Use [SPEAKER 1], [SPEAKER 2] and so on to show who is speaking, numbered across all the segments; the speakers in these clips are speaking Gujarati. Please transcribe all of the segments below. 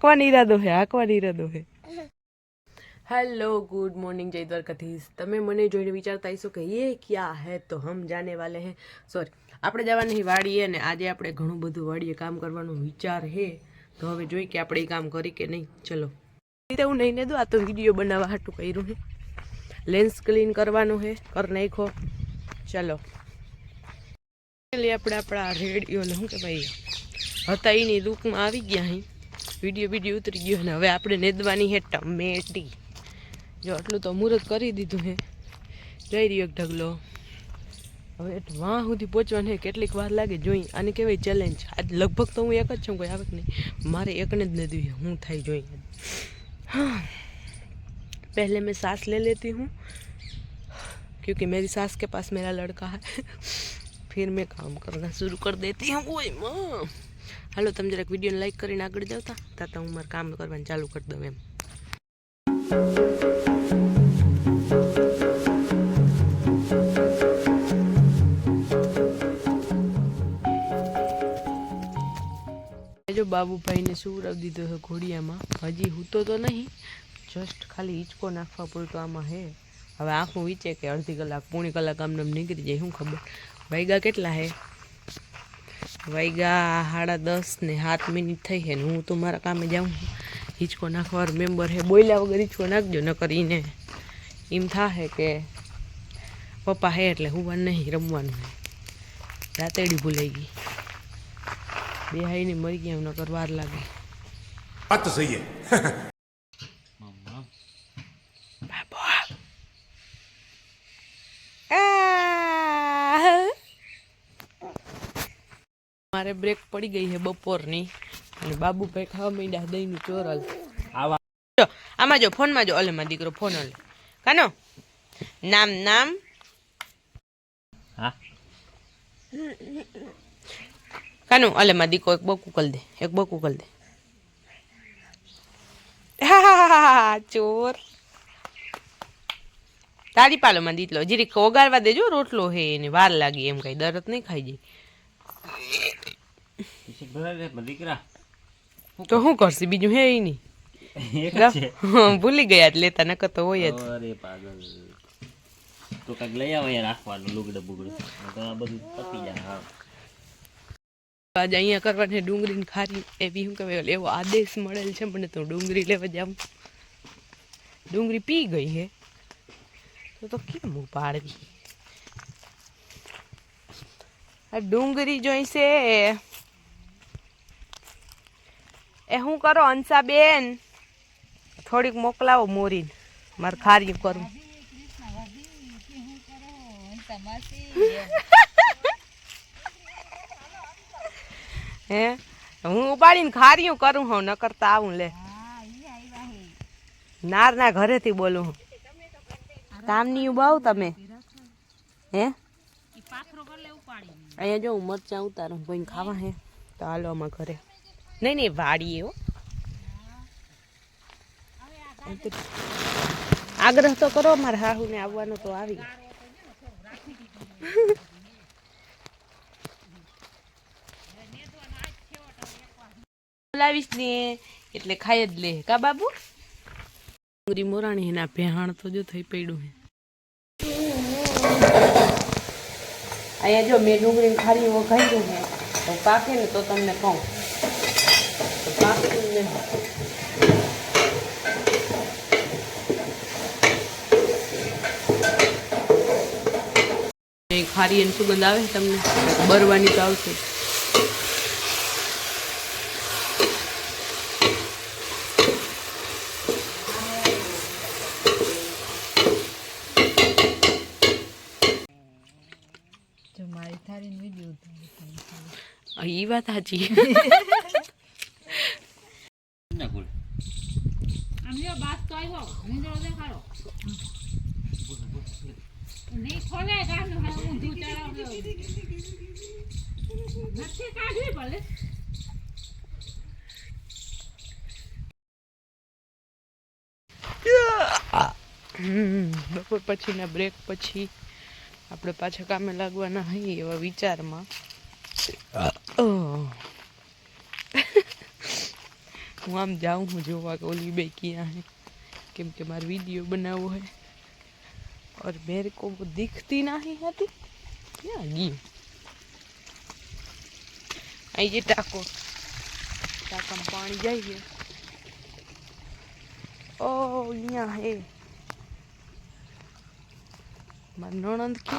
[SPEAKER 1] હાંકવાનો ઈરાદો હે હાંકવાનો ઈરાદો હે હેલો ગુડ મોર્નિંગ જય દ્વારકાધીશ તમે મને જોઈને વિચારતા હશો કે ये क्या है તો હમ જાને વાલે હે સોરી આપણે જવાની વાડીએ ને આજે આપણે ઘણું બધું વાડીએ કામ કરવાનો વિચાર હે તો હવે જોઈ કે આપણે એ કામ કરી કે નહીં ચલો રીતે હું નહીં ને દો આ તો વિડીયો બનાવવા હાટું કર્યું હે લેન્સ ક્લીન કરવાનું હે કર નાખો ચલો એટલે આપણે આપણા રેડિયોને શું કે ભાઈ હતા એની રૂપમાં આવી ગયા અહીં વિડીયો વિડીયો ઉતરી ગયો ને હવે આપણે નેદવાની છે ટમેટી જો આટલું તો મુહૂર્ત કરી દીધું હે જઈ રહ્યો એક ઢગલો હવે વાં સુધી પહોંચવાનું છે કેટલીક વાર લાગે જોઈ આને કહેવાય ચેલેન્જ આજ લગભગ તો હું એક જ છું કોઈ આવે કે નહીં મારે એકને જ નદી હું થાય જોઈ हाँ पहले मैं सांस ले लेती हूँ क्योंकि मेरी सास के पास मेरा लड़का है फिर मैं काम करना शुरू कर देती हूँ ओए माँ હાલો તમે જરાક વિડીયોને લાઈક કરીને આગળ જાવતા તાતા હું મારું કામ કરવાનું ચાલુ કરી દઉં એમ જો બાબુભાઈને સુવડાવી દીધો છે ઘોડિયામાં હજી હૂતો તો નહીં જસ્ટ ખાલી હિંચકો નાખવા પૂરતો આમાં હે હવે આખું વીચે કે અડધી કલાક પોણી કલાક આમને આમ નીકળી જાય શું ખબર વાગ્યા કેટલા હે વાગ્યા સાડા દસ ને સાત મિનિટ થઈ છે ને હું તો મારા કામે જાઉં હિંચકો નાખવાનો મેમ્બર હે બોલ્યા વગર હિંચકો નાખજો ન કરીને એમ થાશે કે પપ્પા હે એટલે હું વાર નહીં રમવાનું રાતેડી ભૂલાઈ ગઈ. બે હાઈ ને મરી ગયા નકર વાર લાગે.
[SPEAKER 2] વાત
[SPEAKER 1] તો સહી મારે બ્રેક પડી ગઈ છે બપોરની. અને બાબુભાઈ ખાવા માંડ્યા દહીંનું ચોરલ. જો આમાં જો ફોનમાં જો અલે માં દીકરો ફોન અલે. કાનો? નામ નામ?
[SPEAKER 3] હા.
[SPEAKER 1] કાનો? અલે માં દીકો એક બકુ કલ દે એક બકુ કલ દે. હા, ચોર. તારી પાલો માં દીતલો જીરીક ઓગાળવા દેજો રોટલો હે એને વાર લાગી એમ કઈ દરત નહીં ખાઈ જાય.
[SPEAKER 3] ઈશિક ભરાય રે પણ દીકરા
[SPEAKER 1] તો શું કરશે બીજું હે ઈ નહીં
[SPEAKER 3] એક જ છે
[SPEAKER 1] હં, ભૂલી ગયા જ લેતા નકર તો હોય જ
[SPEAKER 3] અરે પાગલ તો કાંઈક લઈ આવે યાર રાખવાનું લુગડે બુગડે તો આ બધું પતી જાય હા
[SPEAKER 1] આજે અહીંયા કરવાની ડુંગળી ને ખારી એવી શું કહેવાય એવો આદેશ મળેલ છે મને તો ડુંગળી લેવા જાઉં ડુંગળી પી ગઈ હે તો તો કેમ ઉપાડવી આ ડુંગળી જોઈશે એ શું કરો અંસાબેન? થોડીક મોકલાવો મોરીને. મારે ખારી કરું. હે? હું ઉપાડીને ખારીયું કરું હું ન કરતા આવું લે. નાર ના ઘરેથી બોલું હું. કામની બહુ તમે. હે? અહીંયા જો હું મરચાં ઉતારું ભાઈ ખાવા હે? તો હાલો આમાં ઘરે. નહીં નહીં વાડીએ હો. આગ્રહ તો કરો મારે હાહુને આવવાનો તો આવી બોલાવીશ ને એટલે ખાઈ જ લે. કા બાબુ? ડુંગળી મોરાણી એના ભેહાણ તો જો થઈ પડ્યું હે. અહીંયા જો મેં ડુંગળી ખારી દઉં હે. તો પાકે ને તો તમને કહું. પાકે ખારી એની સુગંધ આવે તમને? બરવાની તો આવશે. ઈ વાત સાચી.
[SPEAKER 3] ના કુલ
[SPEAKER 1] હમ, બપોર પછીના બ્રેક પછી આપણે પાછા કામે લાગવાના હઈએ એવા વિચારમાં અ. હું આમ જાઉં હું જોવા કે ઓલી બે ક્યાં હે કેમ કે મારે वीडियो बनावो है और मेरे को वो दिखती नहीं હતી ક્યાં ગઈ અહીં જે ટાંકો ટાંકામાં પાણી જાય છે ઓ અહીંયા હે મારા નણંદ કે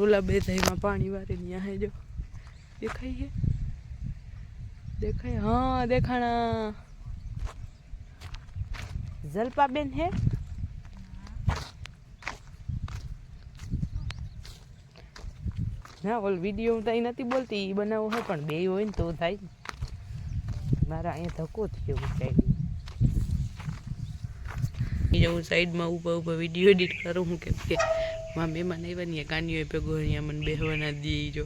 [SPEAKER 1] ઓલા બે દહીંમાં પાણી વારે ત્યાં હે જો દેખાય છે દેખાય. હા, દેખાણા. જલપાબેન હે? ના, ઓલ વીડિયો હું તઈ નથી બોલતી. એ બનાવો હે, પણ બે હોય ને તો થાય. મારા અહીંયા ધક્કો થયો. સાઈડ હું સાઈડમાં ઊભા ઊભા વીડિયો એડિટ કરું, હું કેમ કે માં મહેમાન આવ્યા ને કાનીઓ ભેગો અહીંયા મને બેહવાના દે જો.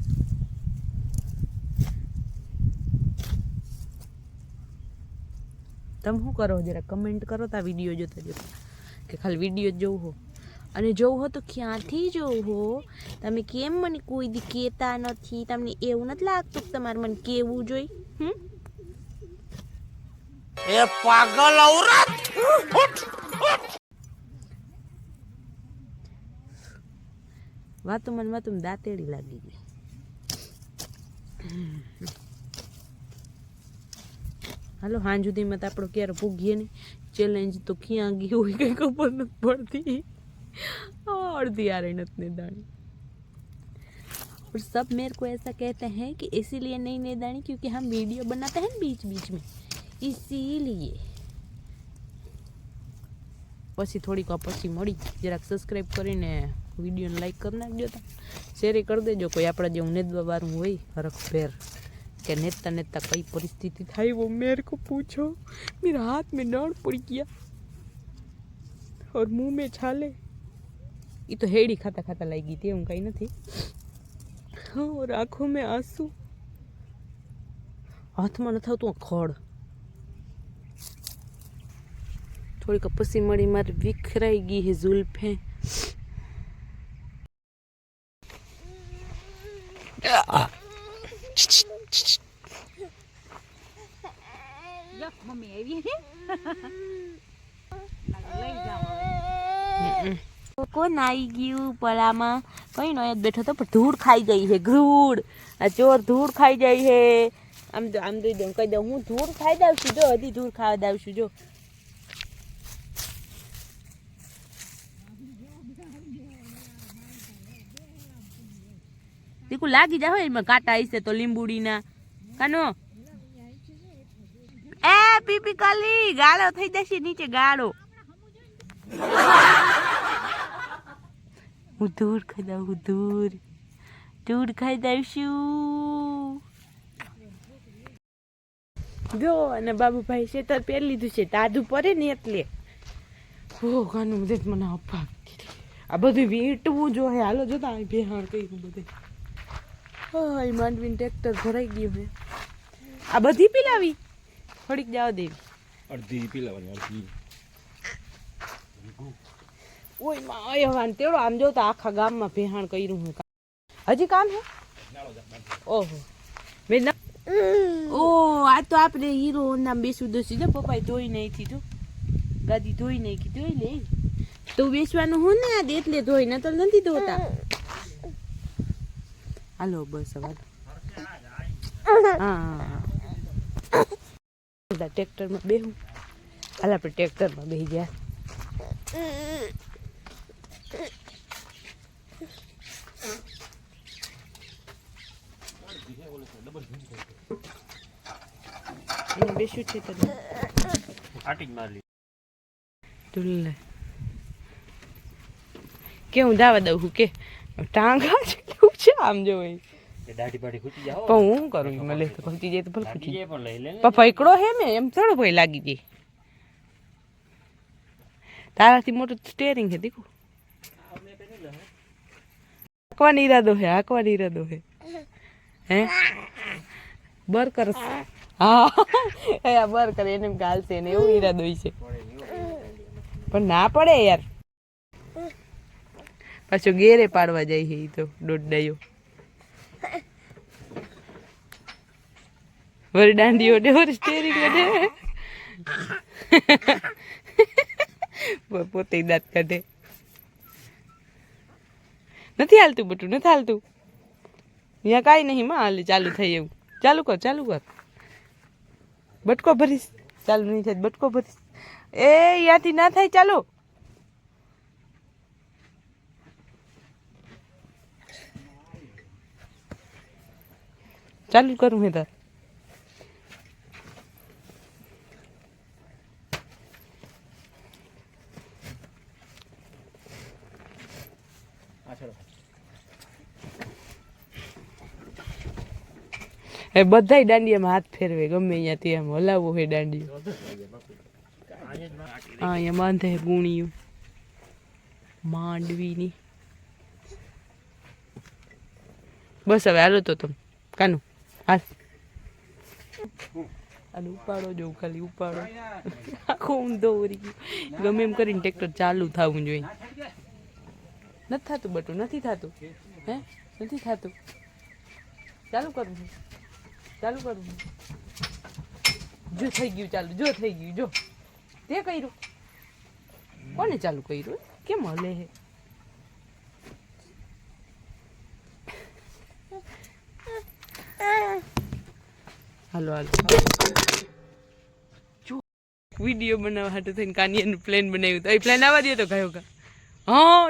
[SPEAKER 1] તમે શું કરો? જરા કમેન્ટ કરો તા વીડિયો જોતા જોતા કે ખાલી વીડિયો જ જોવું હો. અને જોવું હો તો ક્યાંથી જોવું હો? તમે કેમ મને કોઈ દી કહેતા નથી? તમને એવું નથી લાગતું કે તમારે મને કેવું જોઈ હમ? એ પાગલ ઔરત વાતો મને તું દાંતેડી લાગી ગઈ. હાલો હાંજ સુધીમાં તો આપણો ક્યારે ભૂગીએ નહીં ચેલેન્જ તો ક્યાં ગઈ હોય કઈ ખબર નથી પડતી આ અડધી आ रही નથી नेदानी और सब मेरे को ऐसा कहते हैं कि इसीलिए नहीं नेदानी क्योंकि हम वीडियो बनाते हैं ना बीच बीच में इसीलिए પછી થોડીક વાર પછી મળી જરાક સબસ્ક્રાઈબ કરીને વિડીયોને લાઈક કરી નાખજો તા શેર કરી દેજો કોઈ આપણા જેવું નેદવા વાળું હોય હરખ ફેર કે नेता नेता कई परिस्थिति થાય वो मेरे को पूछो मेरे हाथ में डांड पड़ गया और मुंह में छाले ये तो हेड़ी खाता खाता लगी थी હું કઈ નથી हाँ और आंखों में आंसू હાથમાં નથી આવતું આ ખડ થોડીક પછી મળી મારી વિખરાઈ ગઈ હે ઝુલ્ફે કોણ આવી ગયું પલામાં કઈ નો બેઠો તો પણ ધૂળ ખાઈ ગઈ છે ધૂળ આ ચોર ધૂળ ખાઈ જાય છે આમ તો આમ દઈ દઉં કહી દઉં હું ધૂળ ખાઈ દઉં છું જો હજી ધૂળ ખાવા દઉં છું જો દીકું લાગી જાય હોય એમાં કાંટા હશે તો લીંબુડીના કાનો પીપી કાલી ગાળો થઈ જશે નીચે ગાળો. હું દૂર ખાઈ દઉં, હું દૂર દૂર ખાઈ છું જો, અને બાબુભાઈ શેતર પહેરી લીધું છે. તાજું પડે ને એટલે. હો કાનું બધે મને અપા આ બધું વીંટવું જો હે હાલો જોતા અહીં બેહાણ કર્યું બધે. હા, એ માંડવીને ટ્રેક્ટર ભરાઈ ગયું મેં આ બધી પીલાવી? થોડીક જવા દેવી.
[SPEAKER 2] અડધી પીલાવાની અડધી.
[SPEAKER 1] ઓયમાં ઓય હવાન તેડો. આમ જો તો આખા ગામમાં ભેહાણ કર્યું હું હજી કામ હે ઓહો. મેં ના ઓ આ તો આપણે હીરો નામ બેસું દોસી જો પપ્પાએ ધોઈ નહીં કીધું ગાદી ધોઈ નહીં કીધું લે. તો બેસવાનું હું ને આ એટલે ધોઈ ન તો નથી ધોતા. હાલો બસ હવે. હા હા. બધા ટ્રેક્ટરમાં બેહું. હાલ આપણે ટ્રેક્ટરમાં બેસી ગયા. એને બેસ્યું છે તને
[SPEAKER 3] આટી જ મારી
[SPEAKER 1] તુલ્લે કે હું દાવા દઉં કે ટાંગા છે આમ જો એ.
[SPEAKER 3] એ દાઢી બાઢી ખૂટી જાઓ
[SPEAKER 1] પણ હું કરું? મને તો ખૂટી જાય તો ભલે ખૂટી
[SPEAKER 3] જાય. પણ લઈ લે ને.
[SPEAKER 1] પણ હે એમ થોડો ભાઈ લાગી જાય. તારાથી મોટું સ્ટેરિંગ છે દીકુ હાંકવાનો ઈરાદો હે હાંકવાનો ઈરાદો હે. હે? બર કર હા. એ આ બર કરે એને એમ ગાલશે ને એવું ઈરાદો છે પણ ના પડે યાર. પાછો ગેરે પાડવા જાય છે એ તો દોડાયો વળી દાંડીઓ ડે વળી સ્ટેરિંગ વડે પોતે ય દાંત કાઢે નથી હાલતું બટું નથી હાલતું અહીંયા કાંઈ નહીં માં હાલે ચાલુ થઈ એવું ચાલુ કર ચાલુ કર બટકો ભરીશ ચાલુ નહીં થાય તો બટકો ભરીશ એ ત્યાંથી ના થાય ચાલો ચાલુ કરું હે તાર એ બધાય દાંડિયામાં હાથ ફેરવે, ગમે અહીંયાથી ત્યાં હલાવવું હોય દાંડિયું. હા, અહીંયા બાંધે ગુણિયું. માંડવીની. બસ હવે હાલો તો તમે. કાનું, હાલ. અને ઉપાડો જોઉં ખાલી, ઉપાડો. આખો ઊંધો ઉરી ગયો. ગમે એમ કરીને ટ્રેક્ટર ચાલુ થવું જોઈએ. નથી થતું બટું, નથી થતું. હે? નથી થતું. ચાલુ કરું. છું ચાલુ કરું છું. જો થઈ ગયું ચાલુ જો થઈ ગયું જો તે કર્યું કોને ચાલુ કર્યું કેમ હલે હે હાલો હાલો વિડીયો બનાવવા હાટુ થઈને કાનિયાનું પ્લેન બનાવ્યું તો એ પ્લેન આવવા દે તો કયો કા હા